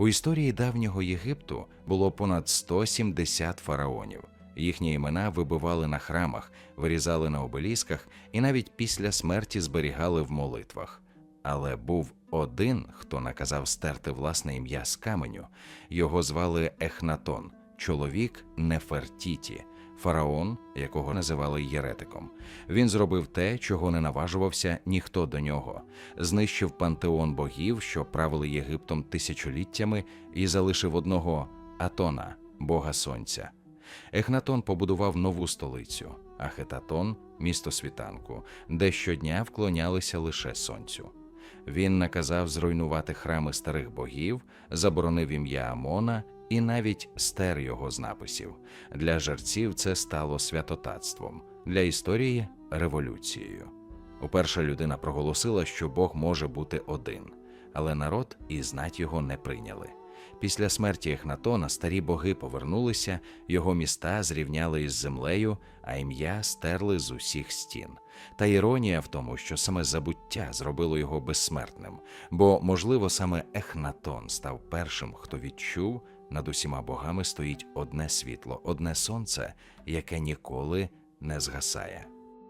У історії давнього Єгипту було понад 170 фараонів. Їхні імена вибивали на храмах, вирізали на обелісках і навіть після смерті зберігали в молитвах. Але був один, хто наказав стерти власне ім'я з каменю. Його звали Ехнатон, чоловік Нефертіті, фараон, якого називали єретиком. Він зробив те, чого не наважувався ніхто до нього, знищив пантеон богів, що правили Єгиптом тисячоліттями, і залишив одного Атона, бога сонця. Ехнатон побудував нову столицю, а Хетатон місто світанку, де щодня вклонялися лише сонцю. Він наказав зруйнувати храми старих богів, заборонив ім'я Амона і навіть стер його з написів. Для жерців це стало святотатством, для історії революцією. Уперше людина проголосила, що Бог може бути один, але народ і знать його не прийняли. Після смерті Ехнатона старі боги повернулися, його міста зрівняли із землею, а ім'я стерли з усіх стін. Та іронія в тому, що саме забуття зробило його безсмертним, бо, можливо, саме Ехнатон став першим, хто відчув, над усіма богами стоїть одне світло, одне сонце, яке ніколи не згасає.